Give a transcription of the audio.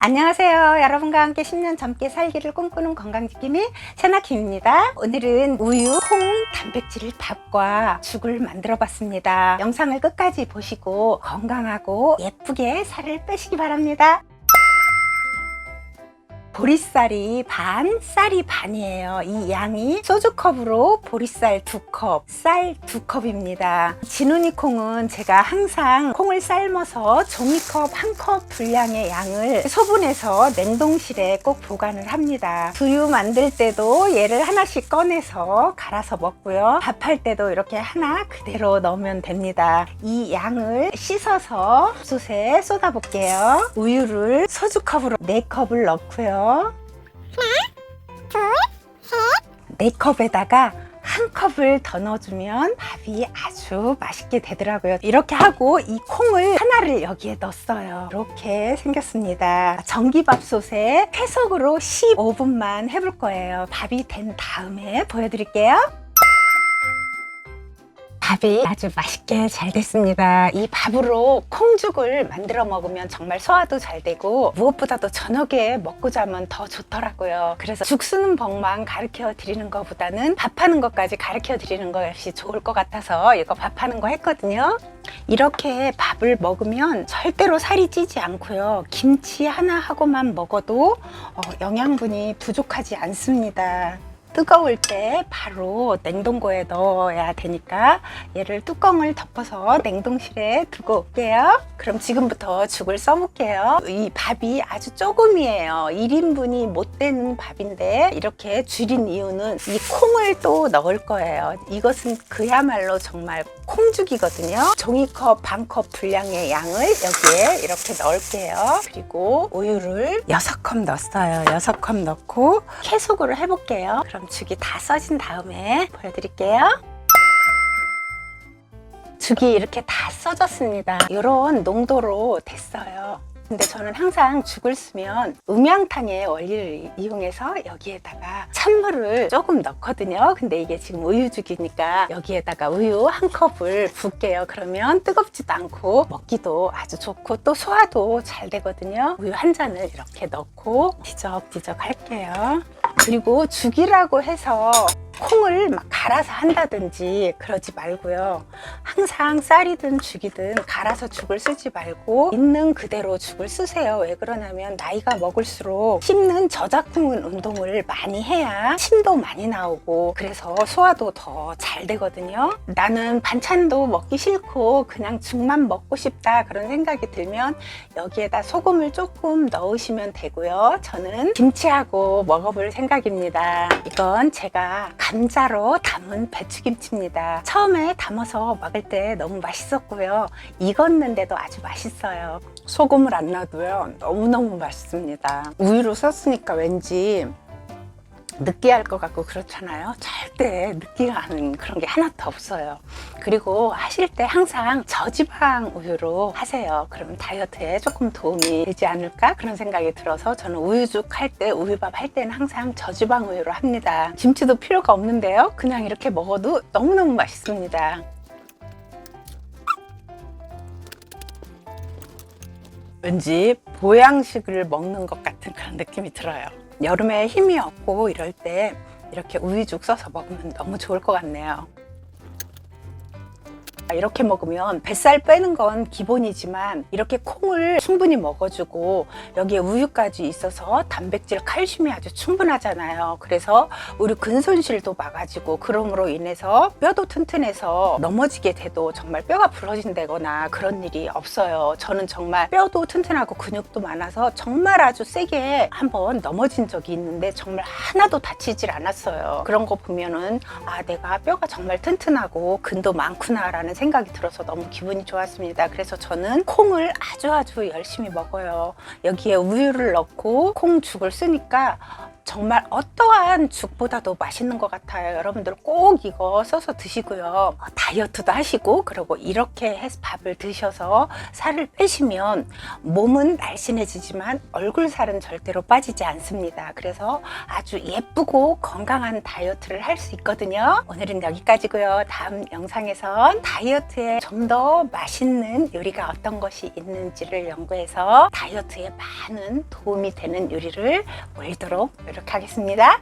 안녕하세요. 여러분과 함께 10년 젊게 살기를 꿈꾸는 건강지킴이 세나킴입니다. 오늘은 우유, 콩, 단백질 밥과 죽을 만들어 봤습니다. 영상을 끝까지 보시고 건강하고 예쁘게 살을 빼시기 바랍니다. 보리쌀이 반, 쌀이 반이에요. 이 양이 소주컵으로 보리쌀 두 컵, 쌀 두 컵입니다. 진우니 콩은 제가 항상 콩을 삶아서 종이컵 한 컵 분량의 양을 소분해서 냉동실에 꼭 보관을 합니다. 두유 만들 때도 얘를 하나씩 꺼내서 갈아서 먹고요. 밥할 때도 이렇게 하나 그대로 넣으면 됩니다. 이 양을 씻어서 솥에 쏟아 볼게요. 우유를 소주컵으로 4컵을 넣고요. 네 컵에다가 한 컵을 더 넣어주면 밥이 아주 맛있게 되더라고요. 이렇게 하고 이 콩을 하나를 여기에 넣었어요. 이렇게 생겼습니다. 전기밥솥에 해석으로 15분만 해볼 거예요. 밥이 된 다음에 보여드릴게요. 밥이 아주 맛있게 잘 됐습니다. 이 밥으로 콩죽을 만들어 먹으면 정말 소화도 잘 되고 무엇보다도 저녁에 먹고 자면 더 좋더라고요. 그래서 죽 쓰는 법만 가르쳐 드리는 것보다는 밥하는 것까지 가르쳐 드리는 것이 좋을 것 같아서 이거 밥하는 거 했거든요. 이렇게 밥을 먹으면 절대로 살이 찌지 않고요. 김치 하나 하고만 먹어도 어, 영양분이 부족하지 않습니다. 뜨거울 때 바로 냉동고에 넣어야 되니까 얘를 뚜껑을 덮어서 냉동실에 두고 올게요. 그럼 지금부터 죽을 써볼게요. 이 밥이 아주 조금이에요. 1인분이 못 되는 밥인데 이렇게 줄인 이유는 이 콩을 또 넣을 거예요. 이것은 그야말로 정말 콩죽이거든요. 종이컵 반컵 분량의 양을 여기에 이렇게 넣을게요. 그리고 우유를 6컵 넣었어요. 6컵 넣고 계속으로 해볼게요. 그럼 죽이 다 써진 다음에 보여드릴게요. 죽이 이렇게 다 써졌습니다. 이런 농도로 됐어요. 근데 저는 항상 죽을 쓰면 음양탕의 원리를 이용해서 여기에다가 찬물을 조금 넣거든요. 근데 이게 지금 우유죽이니까 여기에다가 우유 한 컵을 붓게요. 그러면 뜨겁지도 않고 먹기도 아주 좋고 또 소화도 잘 되거든요. 우유 한 잔을 이렇게 넣고 뒤적뒤적 할게요. 그리고 죽이라고 해서 콩을 막 갈아서 한다든지 그러지 말고요. 항상 쌀이든 죽이든 갈아서 죽을 쓰지 말고 있는 그대로 죽을 쓰세요. 왜 그러냐면 나이가 먹을수록 씹는 저작근 운동을 많이 해야 침도 많이 나오고 그래서 소화도 더 잘 되거든요. 나는 반찬도 먹기 싫고 그냥 죽만 먹고 싶다 그런 생각이 들면 여기에다 소금을 조금 넣으시면 되고요. 저는 김치하고 먹어볼 생각입니다. 이건 제가 감자로 담은 배추김치입니다. 처음에 담아서 먹을 때 너무 맛있었고요. 익었는데도 아주 맛있어요. 소금을 안 놔도요. 너무너무 맛있습니다. 우유로 썼으니까 왠지 느끼할 것 같고 그렇잖아요. 절대 느끼하는 그런 게 하나도 없어요. 그리고 하실 때 항상 저지방 우유로 하세요. 그러면 다이어트에 조금 도움이 되지 않을까 그런 생각이 들어서 저는 우유죽 할 때, 우유밥 할 때는 항상 저지방 우유로 합니다. 김치도 필요가 없는데요. 그냥 이렇게 먹어도 너무너무 맛있습니다. 왠지 보양식을 먹는 것 같은 그런 느낌이 들어요. 여름에 힘이 없고 이럴 때 이렇게 우유죽 써서 먹으면 너무 좋을 것 같네요. 이렇게 먹으면 뱃살 빼는 건 기본이지만 이렇게 콩을 충분히 먹어주고 여기에 우유까지 있어서 단백질, 칼슘이 아주 충분하잖아요. 그래서 우리 근손실도 막아주고 그럼으로 인해서 뼈도 튼튼해서 넘어지게 돼도 정말 뼈가 부러진다거나 그런 일이 없어요. 저는 정말 뼈도 튼튼하고 근육도 많아서 정말 아주 세게 한번 넘어진 적이 있는데 정말 하나도 다치질 않았어요. 그런 거 보면은 아 내가 뼈가 정말 튼튼하고 근도 많구나라는 생각이 들어서 너무 기분이 좋았습니다. 그래서 저는 콩을 아주 아주 열심히 먹어요. 여기에 우유를 넣고 콩죽을 쓰니까 정말 어떠한 죽보다도 맛있는 것 같아요. 여러분들 꼭 이거 써서 드시고요. 어, 다이어트도 하시고 그리고 이렇게 해서 밥을 드셔서 살을 빼시면 몸은 날씬해지지만 얼굴 살은 절대로 빠지지 않습니다. 그래서 아주 예쁘고 건강한 다이어트를 할 수 있거든요. 오늘은 여기까지고요. 다음 영상에선 다이어트에 좀 더 맛있는 요리가 어떤 것이 있는지를 연구해서 다이어트에 많은 도움이 되는 요리를 올리도록 하도록 하겠습니다.